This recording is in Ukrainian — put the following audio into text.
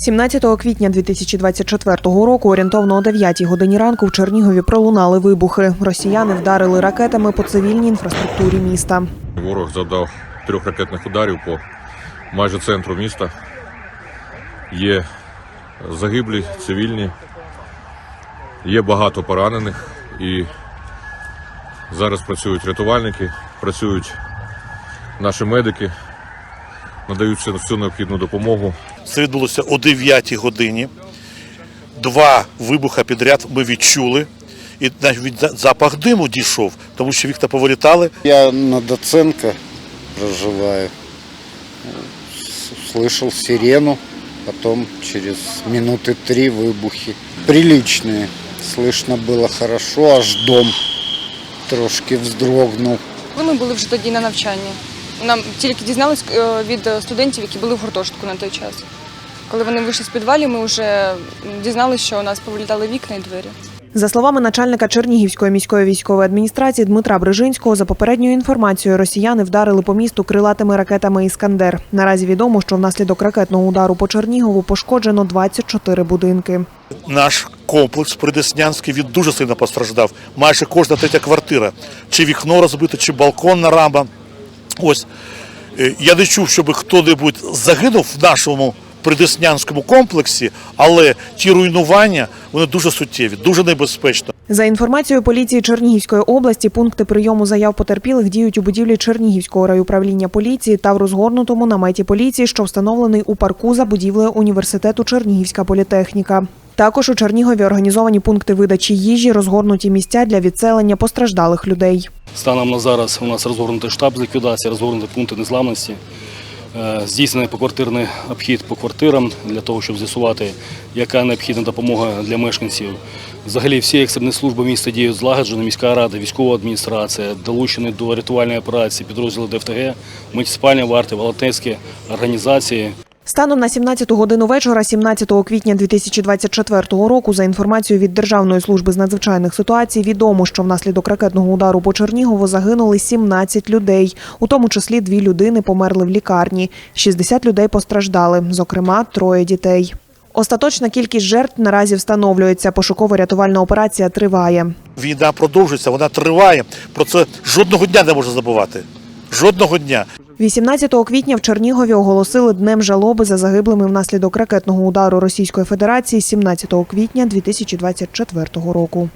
17 квітня 2024 року, орієнтовно о 9 годині ранку, в Чернігові пролунали вибухи. Росіяни вдарили ракетами по цивільній інфраструктурі міста. Ворог завдав трьох ракетних ударів по майже центру міста. Є загиблі, цивільні, є багато поранених і зараз працюють рятувальники, працюють наші медики, надають всю- необхідну допомогу. Це відбулося о 9 годині. Два вибуха підряд ми відчули. І навіть за- запах диму дійшов, тому що вікна повилітали. Я на Доценко проживаю. С- Слышал сирену, потом через минуты три выбухи. Приличные. Слышно было хорошо, аж дом трошки вздрогнув. Коли ми були вже тоді на навчанні. Нам тільки дізнались е, від студентів, які були в гуртожитку на той час. Коли вони вийшли з підвалів, ми вже дізналися, що у нас повилітали вікна і двері. За словами начальника Чернігівської міської військової адміністрації Дмитра Брижинського, за попередньою інформацією, росіяни вдарили по місту крилатими ракетами Іскандер. Наразі відомо, що внаслідок ракетного удару по Чернігову пошкоджено 24 будинки. Наш комплекс Придеснянський він дуже сильно постраждав. Майже кожна третя квартира. Чи вікно розбите, чи балконна рама. Ось Е, я не чув, щоб хто-небудь загинув в нашому придеснянському комплексі, але ті руйнування вони дуже суттєві, дуже небезпечно. За інформацією поліції Чернігівської області, пункти прийому заяв потерпілих діють у будівлі Чернігівського райуправління поліції та в розгорнутому наметі поліції, що встановлений у парку за будівлею університету Чернігівська політехніка. Також у Чернігові організовані пункти видачі їжі, розгорнуті місця для відселення постраждалих людей. Станом на зараз у нас розгорнутий штаб з ліквідації, розгорнуті пункти незламності. Е, Здійснений поквартирний обхід по квартирам для того, щоб з'ясувати, яка необхідна допомога для мешканців. Взагалі всі екстрені служби міста діють злагоджено, міська рада, військова адміністрація, долучені до рятувальної операції підрозділи ДФТГ, муніципальні варти, волонтерські організації. Станом на 17 годину вечора, 17 квітня 2024 року, за інформацією від Державної служби з надзвичайних ситуацій, відомо, що внаслідок ракетного удару по Чернігову загинули 17 людей, у тому числі дві людини померли в лікарні. 60 людей постраждали, зокрема троє дітей. Остаточна кількість жертв наразі встановлюється. Пошуково-рятувальна операція триває. Війна продовжується, вона триває. Про це жодного дня не можна забувати. Жодного дня. 18 квітня в Чернігові оголосили днем жалоби за загиблими внаслідок ракетного удару Російської Федерації 17 квітня 2024 року.